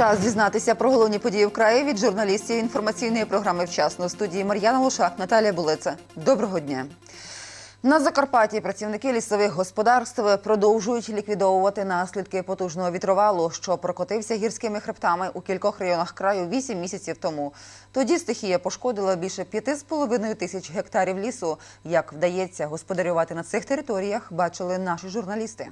Час дізнатися про головні події в краї від журналістів інформаційної програми «Вчасно» в студії Мар'яна Лошак, Наталія Булеца. Доброго дня. На Закарпатті працівники лісових господарств продовжують ліквідовувати наслідки потужного вітровалу, що прокотився гірськими хребтами у кількох районах краю 8 місяців тому. Тоді стихія пошкодила більше 5,5 тисяч гектарів лісу. Як вдається господарювати на цих територіях, бачили наші журналісти.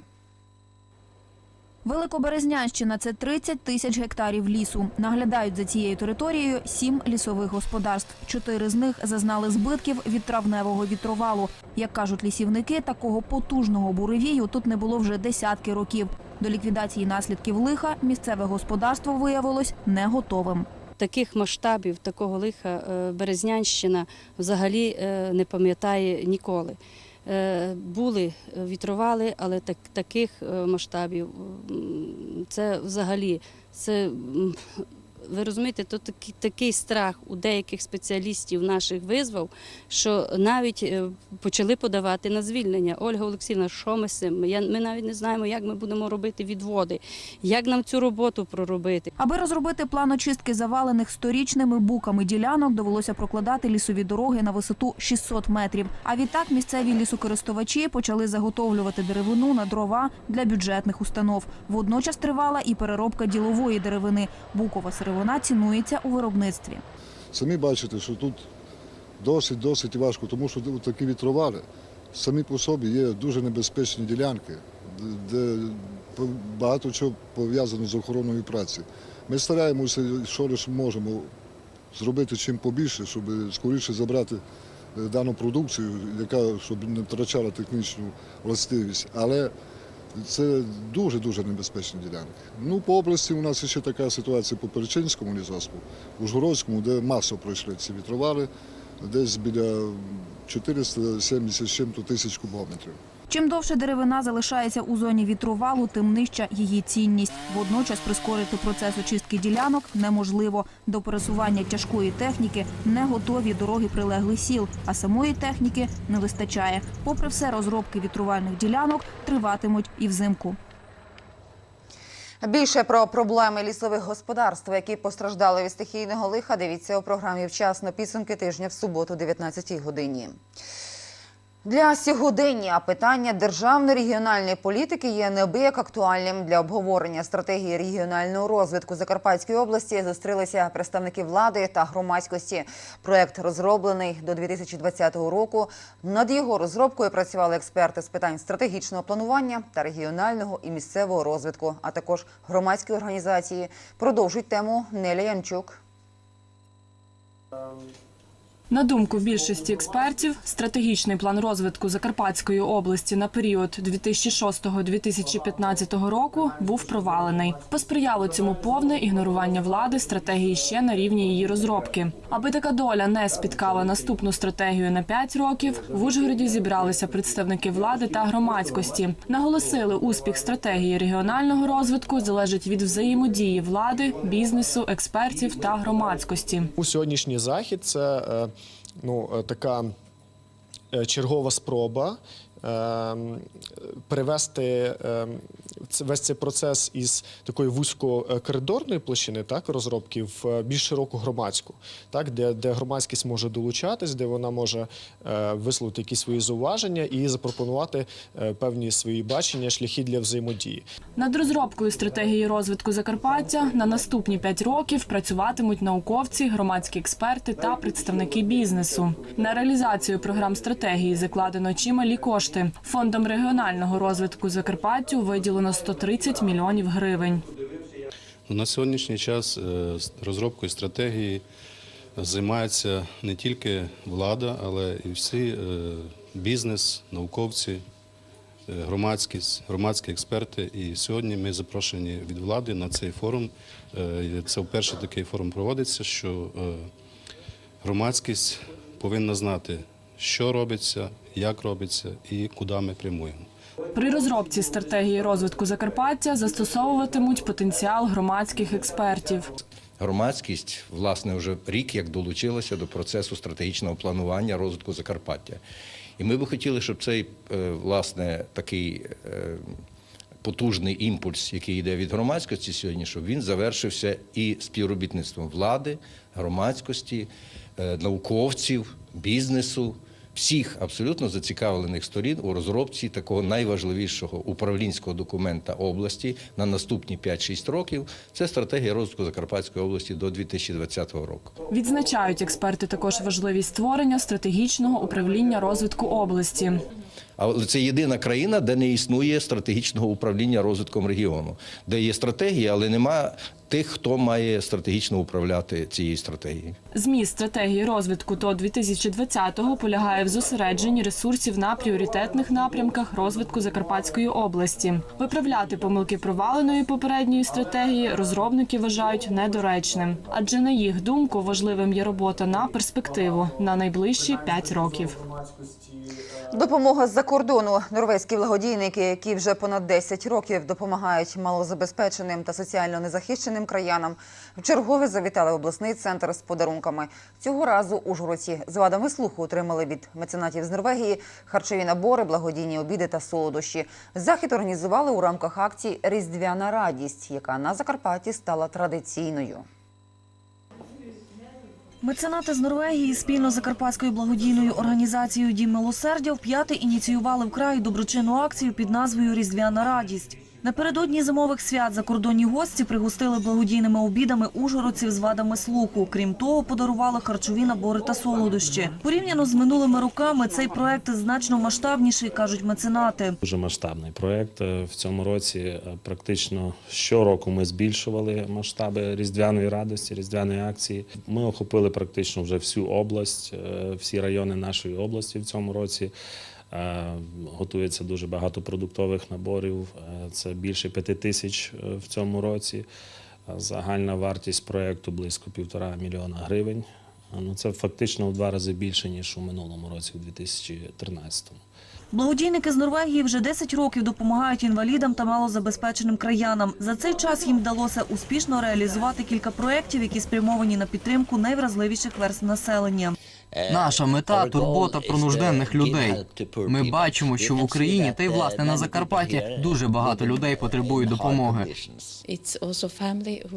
Великоберезнянщина – це 30 тисяч гектарів лісу. Наглядають за цією територією сім лісових господарств. Чотири з них зазнали збитків від травневого вітровалу. Як кажуть лісівники, такого потужного буревію тут не було вже десятки років. До ліквідації наслідків лиха місцеве господарство виявилось не готовим. Таких масштабів, такого лиха е, Березнянщина взагалі е, не пам'ятає ніколи. Е, Були вітровали, але так, таких е, масштабів це взагалі це. Ви розумієте, то такий, такий страх у деяких спеціалістів наших визвав, що навіть е, почали подавати на звільнення. Ольга Олексійовна, що ми з цим? Я- Ми навіть не знаємо, як ми будемо робити відводи, як нам цю роботу проробити. Аби розробити план очистки завалених сторічними буками ділянок, довелося прокладати лісові дороги на висоту 600 метрів. А відтак місцеві лісокористувачі почали заготовлювати деревину на дрова для бюджетних установ. Водночас тривала і переробка ділової деревини. Букова сировина цінується у виробництві. Самі бачите, що тут досить досить важко, тому що такі вітровали самі по собі є дуже небезпечні ділянки, де багато чого пов'язано з охороною праці. Ми стараємося, що лише можемо, зробити чим побільше, щоб скоріше забрати е, дану продукцію, яка щоб не втрачала технічну властивість. Але це дуже-дуже небезпечні ділянки. Ну, по області у нас ще така ситуація по Перечинському лісоспу, у Жгородському, де масово пройшли ці вітровари, десь біля 470 чим-то тисяч кубометрів. Чим довше деревина залишається у зоні вітровалу, тим нижча її цінність. Водночас прискорити процес очистки ділянок неможливо. До пересування тяжкої техніки не готові дороги прилеглих сіл, а самої техніки не вистачає. Попри все, розробки вітрувальних ділянок триватимуть і взимку. Більше про проблеми лісових господарств, які постраждали від стихійного лиха, дивіться у програмі «Вчасно. Підсумки тижня в суботу, 19 годині. Для сьогодення питання державно-регіональної політики є неабияк актуальним для обговорення стратегії регіонального розвитку Закарпатської області. Зустрілися представники влади та громадськості. Проект розроблений до 2020 року. Над його розробкою працювали експерти з питань стратегічного планування та регіонального і місцевого розвитку, а також громадські організації. Продовжують тему Неля Янчук. На думку більшості експертів, стратегічний план розвитку Закарпатської області на період 2006-2015 року був провалений. Посприяло цьому повне ігнорування влади стратегії ще на рівні її розробки. Аби така доля не спіткала наступну стратегію на 5 років, в Ужгороді зібралися представники влади та громадськості. Наголосили, успіх стратегії регіонального розвитку залежить від взаємодії влади, бізнесу, експертів та громадськості. У сьогоднішній захід це е, ну, е, така е, чергова спроба е, перевести е, це- весь цей процес із такої вузькокоридорної площини, так, розробки в е, більш широку громадську, так, де, де громадськість може долучатись, де вона може е, висловити якісь свої зауваження і запропонувати е, певні свої бачення, шляхи для взаємодії. Над розробкою стратегії розвитку Закарпаття на наступні п'ять років працюватимуть науковці, громадські експерти та представники бізнесу. На реалізацію програм стратегії закладено чималі кошти. Фондом регіонального розвитку Закарпаттю виділено 130 мільйонів гривень. Ну, На сьогоднішній час е, розробкою стратегії займається не тільки влада, але і всі е, бізнес, науковці, е, громадськість, громадські експерти. І сьогодні ми запрошені від влади на цей форум. Е, Це вперше такий форум проводиться, що е, громадськість повинна знати, що робиться, як робиться і куди ми прямуємо. При розробці стратегії розвитку Закарпаття застосовуватимуть потенціал громадських експертів. Громадськість, власне, вже рік як долучилася до процесу стратегічного планування розвитку Закарпаття. І ми би хотіли, щоб цей, е, власне, такий е, потужний імпульс, який йде від громадськості сьогодні, щоб він завершився і співробітництвом влади, громадськості, е, науковців, бізнесу. Всіх абсолютно зацікавлених сторін у розробці такого найважливішого управлінського документа області на наступні 5-6 років це стратегія розвитку Закарпатської області до 2020 року. Відзначають експерти також важливість створення стратегічного управління розвитку області. Але це єдина країна, де не існує стратегічного управління розвитком регіону, де є стратегія, але нема тих, хто має стратегічно управляти цією стратегією. Зміст стратегії розвитку до 2020-го полягає в зосередженні ресурсів на пріоритетних напрямках розвитку Закарпатської області. Виправляти помилки проваленої попередньої стратегії розробники вважають недоречним, адже на їх думку важливим є робота на перспективу на найближчі 5 років. Допомога з-за кордону. Норвезькі благодійники, які вже понад 10 років допомагають малозабезпеченим та соціально незахищеним краянам, вчергове завітали в обласний центр з подарунками. Цього разу ужгородці з вадами слуху отримали від меценатів з Норвегії харчові набори, благодійні обіди та солодощі. Захід організували у рамках акції Різдвяна радість, яка на Закарпатті стала традиційною. Меценати з Норвегії спільно з Закарпатською благодійною організацією Дім милосердя вп'яте ініціювали вкрай доброчинну акцію під назвою Різдвяна радість. Напередодні зимових свят закордонні гості пригостили благодійними обідами ужгородців з вадами слуху. Крім того, подарували харчові набори та солодощі. Порівняно з минулими роками цей проект значно масштабніший, кажуть меценати. Дуже масштабний проєкт. Е, В цьому році е, практично щороку ми збільшували масштаби різдвяної радості, різдвяної акції. Ми охопили практично вже всю область, е, всі райони нашої області в цьому році. Е, Готується дуже багато продуктових наборів. Е, Це більше п'яти тисяч е, в цьому році. Загальна вартість проєкту близько півтора мільйона гривень. Ну, це фактично в два рази більше, ніж у минулому році, у 2013. Благодійники з Норвегії вже 10 років допомагають інвалідам та малозабезпеченим краянам. За цей час їм вдалося успішно реалізувати кілька проєктів, які спрямовані на підтримку найвразливіших верств населення. Наша мета турбота про нужденних людей. Ми бачимо, що в Україні та й власне на Закарпатті дуже багато людей потребують допомоги.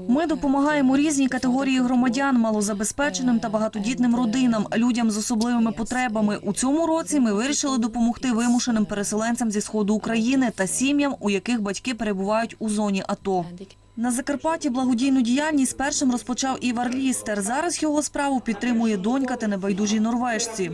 Ми допомагаємо різній категорії громадян, малозабезпеченим та багатодітним родинам, людям з особливими потребами. У цьому році ми вирішили допомогти вимушеним переселенцям зі сходу України та сім'ям, у яких батьки перебувають у зоні АТО. На Закарпатті благодійну діяльність першим розпочав Івар Лістер. Зараз його справу підтримує донька та небайдужі норвежці.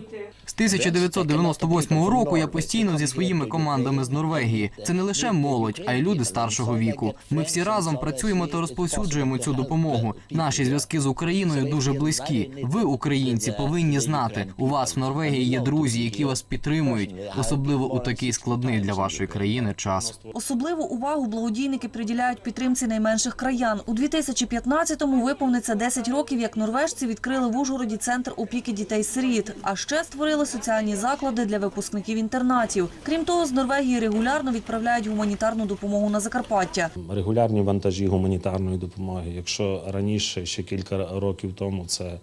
З 1998 року я постійно зі своїми командами з Норвегії. Це не лише молодь, а й люди старшого віку. Ми всі разом працюємо та розповсюджуємо цю допомогу. Наші зв'язки з Україною дуже близькі. Ви, українці, повинні знати. У вас в Норвегії є друзі, які вас підтримують, особливо у такий складний для вашої країни час. Особливу увагу благодійники приділяють підтримці найменших краян. У 2015-му виповниться 10 років, як норвежці відкрили в Ужгороді центр опіки дітей-сиріт, а ще створили соціальні заклади для випускників інтернатів. Крім того, з Норвегії регулярно відправляють гуманітарну допомогу на Закарпаття. регулярні вантажі гуманітарної допомоги. Якщо раніше, ще кілька років тому, це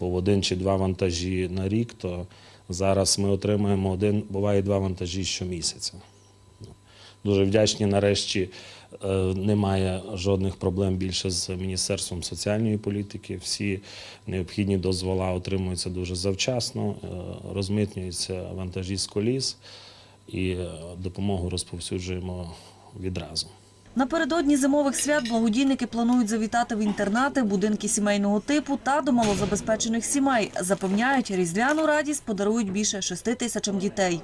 був один чи два вантажі на рік, то зараз ми отримуємо один, буває два вантажі щомісяця. Дуже вдячні. Нарешті е, немає жодних проблем більше з Міністерством соціальної політики. Всі необхідні дозвола отримуються дуже завчасно, е, розмитнюються вантажі з коліс і е, допомогу розповсюджуємо відразу. Напередодні зимових свят благодійники планують завітати в інтернати, будинки сімейного типу та до малозабезпечених сімей. Запевняють, різдвяну радість подарують більше шести тисячам дітей.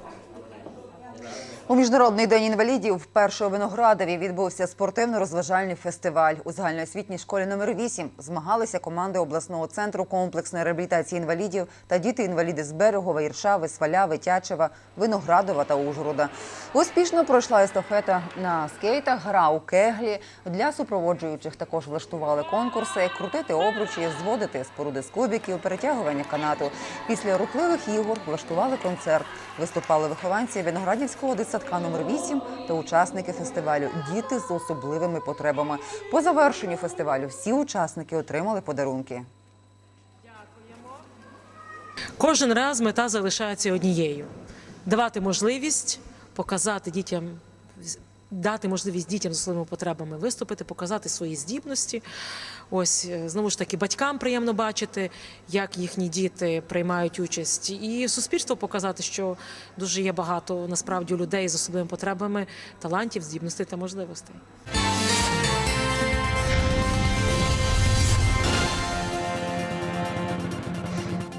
У міжнародний день інвалідів вперше у Виноградові відбувся спортивно-розважальний фестиваль. У загальноосвітній школі номер 8 змагалися команди обласного центру комплексної реабілітації інвалідів та діти-інваліди з Берегова, Іршави, Сваляви, Тячева, Виноградова та Ужгорода. Успішно пройшла естафета на скейтах, гра у кеглі. Для супроводжуючих також влаштували конкурси, крутити обручі, зводити споруди з кубиків, перетягування канату. Після рухливих ігор влаштували концерт. Виступали вихованці Виноградівського дитсадка номер 8 та учасники фестивалю Діти з особливими потребами. По завершенню фестивалю всі учасники отримали подарунки. Кожен раз мета залишається однією: давати можливість показати дітям дати можливість дітям з своїми потребами виступити, показати свої здібності. Ось е, знову ж таки, батькам приємно бачити, як їхні діти приймають участь, і суспільство показати, що дуже є багато насправді людей з особливими потребами, талантів, здібностей та можливостей.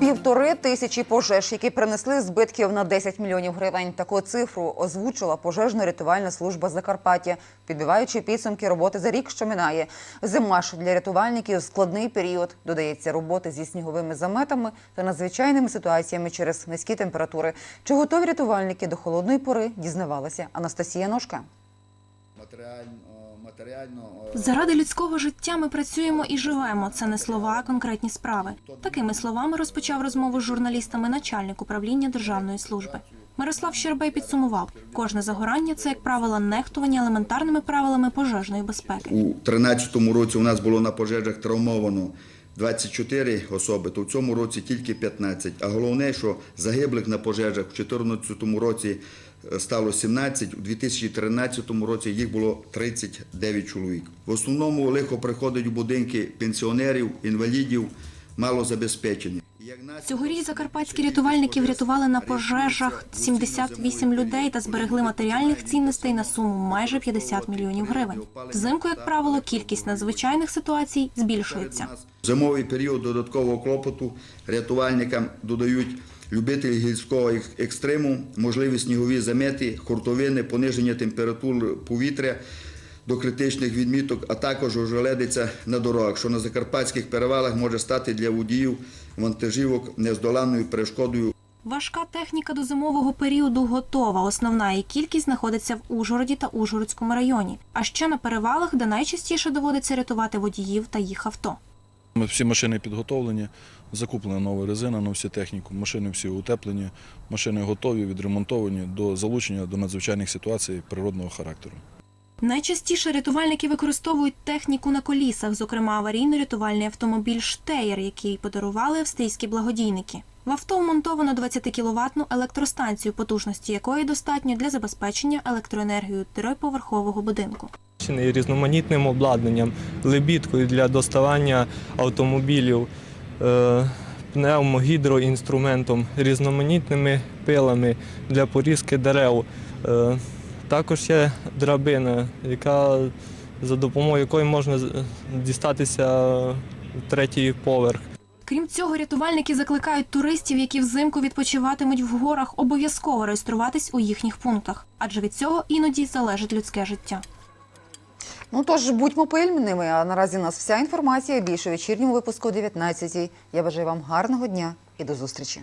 Півтори тисячі пожеж, які принесли збитків на 10 мільйонів гривень. Таку цифру озвучила пожежно-рятувальна служба Закарпаття, підбиваючи підсумки роботи за рік, що минає. Зима ж для рятувальників складний період. Додається роботи зі сніговими заметами та надзвичайними ситуаціями через низькі температури. Чи готові рятувальники до холодної пори? Дізнавалася Анастасія Ножка. Матеріально, Заради людського життя ми працюємо і живемо. Це не слова, а конкретні справи. Такими словами розпочав розмову з журналістами начальник управління державної служби. Мирослав Щербей підсумував: кожне загорання це, як правило, нехтування елементарними правилами пожежної безпеки. у 2013 році у нас було на пожежах травмовано 24 особи, то в цьому році тільки 15. А головне, що загиблих на пожежах в 2014 році стало 17, у 2013 році їх було 39 чоловік. В основному лихо приходить у будинки пенсіонерів, інвалідів, малозабезпечених. Цьогоріч закарпатські рятувальники врятували на пожежах 78 людей та зберегли матеріальних цінностей на суму майже 50 мільйонів гривень. Взимку, як правило, кількість надзвичайних ситуацій збільшується. В Зимовий період додаткового клопоту рятувальникам додають любителі гірського ек- екстриму, можливі снігові замети, хуртовини, пониження температур повітря до критичних відміток, а також ожеледиця на дорогах, що на закарпатських перевалах може стати для водіїв вантажівок нездоланною перешкодою Важка техніка до зимового періоду готова. Основна її кількість знаходиться в Ужгороді та Ужгородському районі. А ще на перевалах, де найчастіше доводиться рятувати водіїв та їх авто. Всі машини підготовлені, закуплена нова резина на всю техніку, машини всі утеплені, машини готові, відремонтовані до залучення до надзвичайних ситуацій природного характеру. Найчастіше рятувальники використовують техніку на колісах, зокрема аварійно-рятувальний автомобіль Штеєр, який подарували австрійські благодійники. В авто вмонтовано 20-кіловатну електростанцію, потужності якої достатньо для забезпечення електроенергією триповерхового будинку. різноманітним обладнанням, лебідкою для доставання автомобілів, пневмогідроінструментом, різноманітними пилами для порізки дерев. Е, Також є драбина, яка, за допомогою якої можна дістатися в третій поверх. Крім цього, рятувальники закликають туристів, які взимку відпочиватимуть в горах, обов'язково реєструватись у їхніх пунктах, адже від цього іноді залежить людське життя. Ну тож будьмо пильними. А наразі у нас вся інформація. Більше вечірньому випуску о 19 Я бажаю вам гарного дня і до зустрічі.